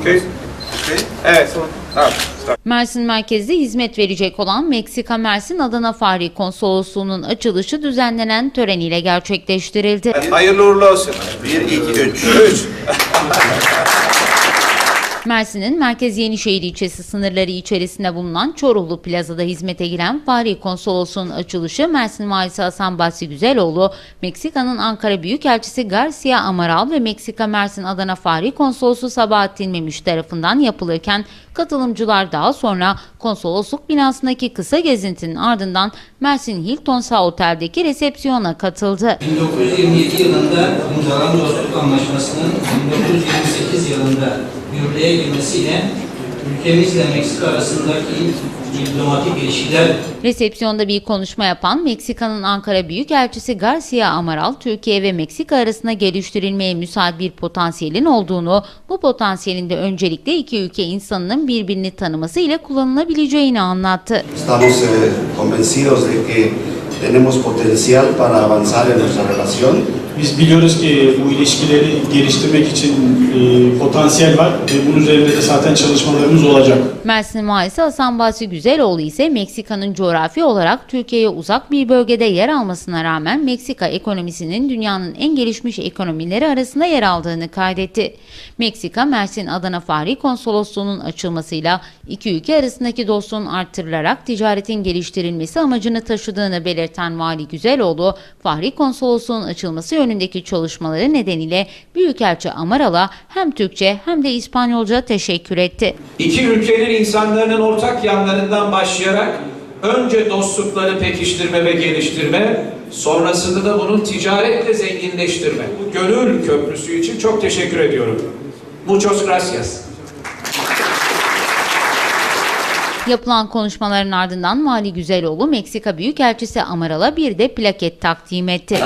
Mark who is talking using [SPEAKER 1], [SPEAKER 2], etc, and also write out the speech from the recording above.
[SPEAKER 1] Okay. Okay. Evet. Tamam. Start.
[SPEAKER 2] Mersin merkezli hizmet verecek olan Meksika Mersin Adana Fahri Konsolosluğu'nun açılışı düzenlenen tören ile gerçekleştirildi.
[SPEAKER 1] Hayırlı uğurlu olsun. 1, 2, 3. 3.
[SPEAKER 2] Mersin'in Merkez Yenişehir ilçesi sınırları içerisinde bulunan Çoruhlu Plaza'da hizmete giren Fahri Konsolosluğu'nun açılışı Mersin Valisi Hasan Basri Güzeloğlu, Meksika'nın Ankara Büyükelçisi Garcia Amaral ve Meksika Mersin Adana Fahri Konsolosu Sabahattin Memiş tarafından yapılırken katılımcılar daha sonra konsolosluk binasındaki kısa gezintinin ardından Mersin Hilton Sağ Otel'deki resepsiyona katıldı.
[SPEAKER 3] 1927 yılında imzalanan dostluk anlaşmasının 1928 yılında yürürlüğe girmesiyle ülkemizle Meksika arasındaki diplomatik ilişkiler
[SPEAKER 2] Resepsiyonda bir konuşma yapan Meksika'nın Ankara Büyükelçisi Garcia Amaral, Türkiye ve Meksika arasında geliştirilmeye müsait bir potansiyelin olduğunu, bu potansiyelin de öncelikle iki ülke insanının birbirini tanıması ile kullanılabileceğini anlattı.
[SPEAKER 4] Estamos eh, convencidos de que tenemos potencial para avanzar en nuestra relación.
[SPEAKER 5] Biz biliyoruz ki bu ilişkileri geliştirmek için e, potansiyel var ve bunun üzerinde de zaten çalışmalarımız olacak.
[SPEAKER 2] Mersin Valisi Hasan Basri Güzeloğlu ise Meksika'nın coğrafi olarak Türkiye'ye uzak bir bölgede yer almasına rağmen Meksika ekonomisinin dünyanın en gelişmiş ekonomileri arasında yer aldığını kaydetti. Meksika, Mersin Adana Fahri Konsolosluğu'nun açılmasıyla iki ülke arasındaki dostluğun artırılarak ticaretin geliştirilmesi amacını taşıdığını belirten Vali Güzeloğlu, Fahri Konsolosluğu'nun açılması yönündeki çalışmaları nedeniyle Büyükelçi Amaral'a hem Türkçe hem de İspanyolca teşekkür etti.
[SPEAKER 6] İki ülkenin insanların ortak yanlarından başlayarak önce dostlukları pekiştirme ve geliştirme, sonrasında da bunu ticaretle zenginleştirme. Bu gönül köprüsü için çok teşekkür ediyorum. Muchos gracias.
[SPEAKER 2] Yapılan konuşmaların ardından Vali Güzeloğlu Meksika Büyükelçisi Amaral'a bir de plaket takdim etti.